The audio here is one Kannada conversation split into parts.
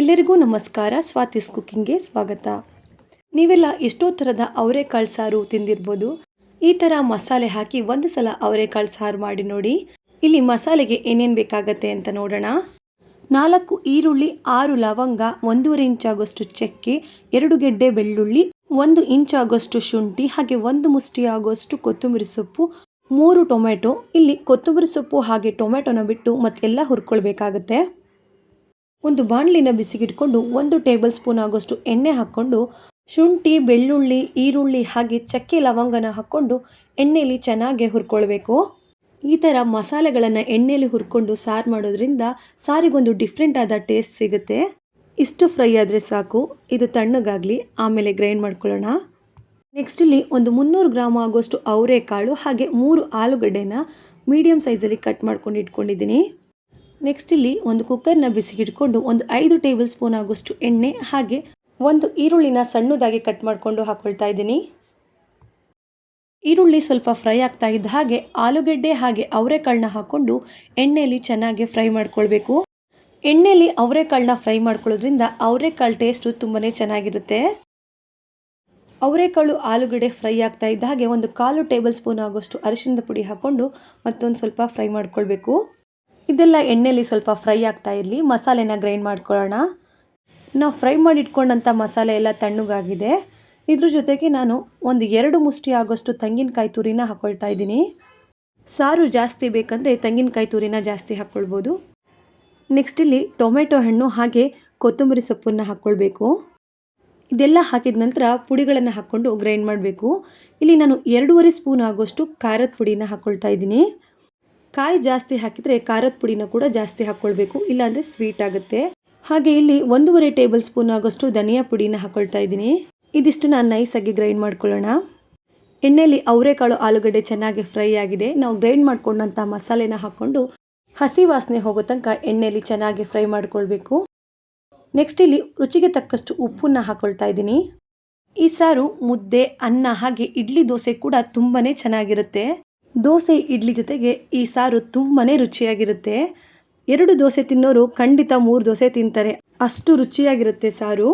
ಎಲ್ಲರಿಗೂ ನಮಸ್ಕಾರ. ಸ್ವಾತಿಸ್ ಕುಕ್ಕಿಂಗ್ಗೆ ಸ್ವಾಗತ. ನೀವೆಲ್ಲ ಎಷ್ಟೋ ಥರದ ಅವರೆಕಾಳು ಸಾರು ತಿಂದಿರ್ಬೋದು. ಈ ಥರ ಮಸಾಲೆ ಹಾಕಿ ಒಂದು ಸಲ ಅವರೆಕಾಳು ಸಾರು ಮಾಡಿ ನೋಡಿ. ಇಲ್ಲಿ ಮಸಾಲೆಗೆ ಏನೇನು ಬೇಕಾಗತ್ತೆ ಅಂತ ನೋಡೋಣ. ನಾಲ್ಕು ಈರುಳ್ಳಿ, ಆರು ಲವಂಗ, ಒಂದೂವರೆ ಇಂಚ್ ಆಗೋಷ್ಟು ಚಕ್ಕೆ, ಎರಡು ಗೆಡ್ಡೆ ಬೆಳ್ಳುಳ್ಳಿ, ಒಂದು ಇಂಚ್ ಆಗೋಷ್ಟು ಶುಂಠಿ, ಹಾಗೆ ಒಂದು ಮುಷ್ಟಿ ಆಗೋಷ್ಟು ಕೊತ್ತಂಬರಿ ಸೊಪ್ಪು, ಮೂರು ಟೊಮೆಟೊ ಇಲ್ಲಿ ಕೊತ್ತಂಬರಿ ಸೊಪ್ಪು ಹಾಗೆ ಟೊಮೆಟೊನ ಬಿಟ್ಟು ಮತ್ತೆಲ್ಲ ಹುರ್ಕೊಳ್ಬೇಕಾಗತ್ತೆ. ಒಂದು ಬಾಣಲಿನ ಬಿಸಿಗಿಟ್ಕೊಂಡು ಒಂದು ಟೇಬಲ್ ಸ್ಪೂನ್ ಆಗೋಷ್ಟು ಎಣ್ಣೆ ಹಾಕ್ಕೊಂಡು ಶುಂಠಿ, ಬೆಳ್ಳುಳ್ಳಿ, ಈರುಳ್ಳಿ ಹಾಗೆ ಚಕ್ಕೆ ಲವಂಗನ ಹಾಕ್ಕೊಂಡು ಎಣ್ಣೆಯಲ್ಲಿ ಚೆನ್ನಾಗಿ ಹುರ್ಕೊಳ್ಬೇಕು. ಈ ಥರ ಮಸಾಲೆಗಳನ್ನು ಎಣ್ಣೆಯಲ್ಲಿ ಹುರ್ಕೊಂಡು ಸಾರು ಮಾಡೋದ್ರಿಂದ ಸಾರಿಗೊಂದು ಡಿಫ್ರೆಂಟ್ ಆದ ಟೇಸ್ಟ್ ಸಿಗುತ್ತೆ. ಇಷ್ಟು ಫ್ರೈ ಆದರೆ ಸಾಕು. ಇದು ತಣ್ಣಗಾಗಲಿ, ಆಮೇಲೆ ಗ್ರೈಂಡ್ ಮಾಡ್ಕೊಳ್ಳೋಣ. ನೆಕ್ಸ್ಟ್ ಇಲ್ಲಿ ಒಂದು ಮುನ್ನೂರು ಗ್ರಾಮ್ ಆಗೋಷ್ಟು ಅವರೆಕಾಳು ಹಾಗೆ ಮೂರು ಆಲೂಗಡ್ಡೆನ ಮೀಡಿಯಮ್ ಸೈಜಲ್ಲಿ ಕಟ್ ಮಾಡ್ಕೊಂಡು ಇಟ್ಕೊಂಡಿದ್ದೀನಿ. ನೆಕ್ಸ್ಟ್ ಇಲ್ಲಿ ಒಂದು ಕುಕ್ಕರ್ನ ಬಿಸಿಗಿಟ್ಕೊಂಡು ಒಂದು ಐದು ಟೇಬಲ್ ಸ್ಪೂನ್ ಆಗೋಷ್ಟು ಎಣ್ಣೆ ಹಾಗೆ ಒಂದು ಈರುಳ್ಳಿನ ಸಣ್ಣದಾಗಿ ಕಟ್ ಮಾಡಿಕೊಂಡು ಹಾಕ್ಕೊಳ್ತಾ ಇದ್ದೀನಿ. ಈರುಳ್ಳಿ ಸ್ವಲ್ಪ ಫ್ರೈ ಆಗ್ತಾ ಇದ್ದ ಹಾಗೆ ಆಲೂಗೆಡ್ಡೆ ಹಾಗೆ ಅವರೆಕಾಳನ್ನ ಹಾಕ್ಕೊಂಡು ಎಣ್ಣೆಯಲ್ಲಿ ಚೆನ್ನಾಗಿ ಫ್ರೈ ಮಾಡ್ಕೊಳ್ಬೇಕು. ಎಣ್ಣೆಯಲ್ಲಿ ಅವರೆಕಾಳನ್ನ ಫ್ರೈ ಮಾಡ್ಕೊಳ್ಳೋದ್ರಿಂದ ಅವರೆಕಾಳು ಟೇಸ್ಟು ತುಂಬಾ ಚೆನ್ನಾಗಿರುತ್ತೆ. ಅವರೆಕಾಳು ಆಲೂಗಡ್ಡೆ ಫ್ರೈ ಆಗ್ತಾ ಇದ್ದ ಹಾಗೆ ಒಂದು ಕಾಲು ಟೇಬಲ್ ಸ್ಪೂನ್ ಆಗೋಷ್ಟು ಅರಿಶಿನದ ಪುಡಿ ಹಾಕ್ಕೊಂಡು ಮತ್ತೊಂದು ಸ್ವಲ್ಪ ಫ್ರೈ ಮಾಡ್ಕೊಳ್ಬೇಕು. ಇದೆಲ್ಲ ಎಣ್ಣೆಯಲ್ಲಿ ಸ್ವಲ್ಪ ಫ್ರೈ ಆಗ್ತಾ ಇರಲಿ, ಮಸಾಲೆನ ಗ್ರೈಂಡ್ ಮಾಡ್ಕೊಳ್ಳೋಣ. ನಾವು ಫ್ರೈ ಮಾಡಿ ಇಟ್ಕೊಂಡಂಥ ಮಸಾಲೆ ಎಲ್ಲ ತಣ್ಣಗಾಗಿದೆ. ಇದ್ರ ಜೊತೆಗೆ ನಾನು ಒಂದು ಎರಡು ಮುಷ್ಟಿ ಆಗೋಷ್ಟು ತೆಂಗಿನಕಾಯಿ ತುರಿನ ಹಾಕ್ಕೊಳ್ತಾ ಇದ್ದೀನಿ. ಸಾರು ಜಾಸ್ತಿ ಬೇಕಂದರೆ ತೆಂಗಿನಕಾಯಿ ತುರಿನ ಜಾಸ್ತಿ ಹಾಕ್ಕೊಳ್ಬೋದು ನೆಕ್ಸ್ಟ್ ಇಲ್ಲಿ ಟೊಮೆಟೊ ಹಣ್ಣು ಹಾಗೆ ಕೊತ್ತಂಬರಿ ಸೊಪ್ಪನ್ನು ಹಾಕ್ಕೊಳ್ಬೇಕು ಇದೆಲ್ಲ ಹಾಕಿದ ನಂತರ ಪುಡಿಗಳನ್ನು ಹಾಕ್ಕೊಂಡು ಗ್ರೈಂಡ್ ಮಾಡಬೇಕು. ಇಲ್ಲಿ ನಾನು ಎರಡೂವರೆ ಸ್ಪೂನ್ ಆಗೋಷ್ಟು ಖಾರದ ಪುಡಿನ ಹಾಕ್ಕೊಳ್ತಾ ಇದ್ದೀನಿ. ಕಾಯಿ ಜಾಸ್ತಿ ಹಾಕಿದರೆ ಖಾರದ ಪುಡಿನ ಕೂಡ ಜಾಸ್ತಿ ಹಾಕ್ಕೊಳ್ಬೇಕು, ಇಲ್ಲಾಂದರೆ ಸ್ವೀಟ್ ಆಗುತ್ತೆ. ಹಾಗೆ ಇಲ್ಲಿ ಒಂದೂವರೆ ಟೇಬಲ್ ಸ್ಪೂನ್ ಆಗೋಷ್ಟು ಧನಿಯಾ ಪುಡಿನ ಹಾಕ್ಕೊಳ್ತಾ ಇದ್ದೀನಿ. ಇದಿಷ್ಟು ನಾನು ನೈಸಾಗಿ ಗ್ರೈಂಡ್ ಮಾಡ್ಕೊಳ್ಳೋಣ. ಎಣ್ಣೆಯಲ್ಲಿ ಅವರೆಕಾಳು ಆಲೂಗಡ್ಡೆ ಚೆನ್ನಾಗಿ ಫ್ರೈ ಆಗಿದೆ. ನಾವು ಗ್ರೈಂಡ್ ಮಾಡ್ಕೊಂಡಂಥ ಮಸಾಲೆನ ಹಾಕ್ಕೊಂಡು ಹಸಿ ವಾಸನೆ ಹೋಗೋ ತನಕ ಎಣ್ಣೆಯಲ್ಲಿ ಚೆನ್ನಾಗಿ ಫ್ರೈ ಮಾಡ್ಕೊಳ್ಬೇಕು. ನೆಕ್ಸ್ಟ್ ಇಲ್ಲಿ ರುಚಿಗೆ ತಕ್ಕಷ್ಟು ಉಪ್ಪನ್ನ ಹಾಕ್ಕೊಳ್ತಾ ಇದ್ದೀನಿ. ಈ ಸಾರು ಮುದ್ದೆ, ಅನ್ನ ಹಾಗೆ ಇಡ್ಲಿ ದೋಸೆ ಕೂಡ ತುಂಬಾ ಚೆನ್ನಾಗಿರುತ್ತೆ. ದೋಸೆ ಇಡ್ಲಿ ಜೊತೆಗೆ ಈ ಸಾರು ತುಂಬಾ ರುಚಿಯಾಗಿರುತ್ತೆ. ಎರಡು ದೋಸೆ ತಿನ್ನೋರು ಖಂಡಿತ ಮೂರು ದೋಸೆ ತಿಂತಾರೆ. ಅಷ್ಟು ರುಚಿಯಾಗಿರುತ್ತೆ ಸಾರು.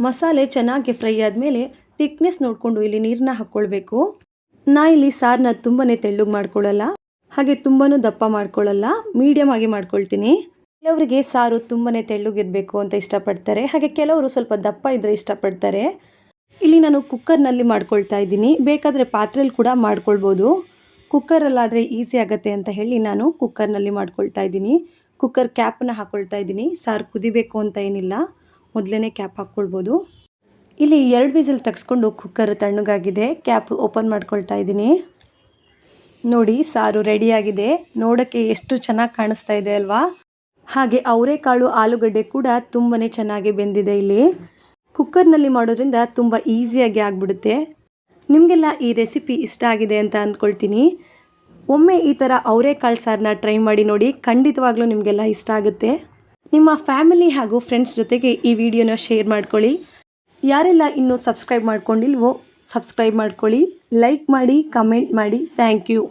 ಮಸಾಲೆ ಚೆನ್ನಾಗಿ ಫ್ರೈ ಆದಮೇಲೆ ಥಿಕ್ನೆಸ್ ನೋಡಿಕೊಂಡು ಇಲ್ಲಿ ನೀರನ್ನ ಹಾಕ್ಕೊಳ್ಬೇಕು. ನಾ ಇಲ್ಲಿ ಸಾರನ್ನ ತುಂಬಾ ತೆಳ್ಳಗೆ ಮಾಡ್ಕೊಳ್ಳಲ್ಲ. ಹಾಗೆ ತುಂಬಾ ದಪ್ಪ ಮಾಡ್ಕೊಳ್ಳಲ್ಲ. ಮೀಡಿಯಮ್ ಆಗಿ ಮಾಡ್ಕೊಳ್ತೀನಿ. ಕೆಲವರಿಗೆ ಸಾರು ತುಂಬಾ ತೆಳ್ಳಗಿರಬೇಕು ಅಂತ ಇಷ್ಟಪಡ್ತಾರೆ. ಹಾಗೆ ಕೆಲವರು ಸ್ವಲ್ಪ ದಪ್ಪ ಇದ್ದರೆ ಇಷ್ಟಪಡ್ತಾರೆ. ಇಲ್ಲಿ ನಾನು ಕುಕ್ಕರ್ನಲ್ಲಿ ಮಾಡ್ಕೊಳ್ತಾ ಇದ್ದೀನಿ. ಬೇಕಾದರೆ ಪಾತ್ರೆಯಲ್ಲಿ ಕೂಡ ಮಾಡ್ಕೊಳ್ಬೋದು. ಕುಕ್ಕರಲ್ಲಾದರೆ ಈಸಿ ಆಗುತ್ತೆ ಅಂತ ಹೇಳಿ ನಾನು ಕುಕ್ಕರ್ನಲ್ಲಿ ಮಾಡ್ಕೊಳ್ತಾ ಇದ್ದೀನಿ. ಕುಕ್ಕರ್ ಕ್ಯಾಪನ್ನ ಹಾಕ್ಕೊಳ್ತಾ ಇದ್ದೀನಿ. ಸಾರು ಕುದಿಬೇಕು ಅಂತ ಏನಿಲ್ಲ. ಮೊದಲೇ ಕ್ಯಾಪ್ ಹಾಕ್ಕೊಳ್ಬೋದು. ಇಲ್ಲಿ ಎರಡು ವಿಸಿಲ್ ತೆಗೆಸ್ಕೊಂಡು ಕುಕ್ಕರ್ ತಣ್ಣಗಾಗಿದೆ. ಕ್ಯಾಪ್ ಓಪನ್ ಮಾಡ್ಕೊಳ್ತಾ ಇದ್ದೀನಿ. ನೋಡಿ, ಸಾರು ರೆಡಿಯಾಗಿದೆ ನೋಡೋಕ್ಕೆ ಎಷ್ಟು ಚೆನ್ನಾಗಿ ಕಾಣಿಸ್ತಾ ಇದೆ ಅಲ್ವಾ? ಹಾಗೆ ಅವರೆಕಾಳು, ಆಲೂಗಡ್ಡೆ ಕೂಡ ತುಂಬಾ ಚೆನ್ನಾಗಿ ಬೆಂದಿದೆ ಇಲ್ಲಿ. ಕುಕ್ಕರ್ನಲ್ಲಿ ಮಾಡೋದ್ರಿಂದ ತುಂಬ ಈಸಿಯಾಗಿ ಆಗಿಬಿಡುತ್ತೆ. ನಿಮಗೆಲ್ಲ ಈ ರೆಸಿಪಿ ಇಷ್ಟ ಆಗಿದೆ ಅಂತ ಅಂದ್ಕೊಳ್ತೀನಿ ಒಮ್ಮೆ ಈ ಥರ ಅವರೇಕಾಳು ಸಾರನ್ನ ಟ್ರೈ ಮಾಡಿ ನೋಡಿ ಖಂಡಿತವಾಗ್ಲೂ ನಿಮಗೆಲ್ಲ ಇಷ್ಟ ಆಗುತ್ತೆ. ನಿಮ್ಮ ಫ್ಯಾಮಿಲಿ ಹಾಗೂ ಫ್ರೆಂಡ್ಸ್ ಜೊತೆಗೆ ಈ ವಿಡಿಯೋನ ಶೇರ್ ಮಾಡ್ಕೊಳ್ಳಿ. ಯಾರೆಲ್ಲ ಇನ್ನೂ ಸಬ್ಸ್ಕ್ರೈಬ್ ಮಾಡ್ಕೊಂಡಿಲ್ವೋ ಸಬ್ಸ್ಕ್ರೈಬ್ ಮಾಡ್ಕೊಳ್ಳಿ. ಲೈಕ್ ಮಾಡಿ ಕಮೆಂಟ್ ಮಾಡಿ. Thank you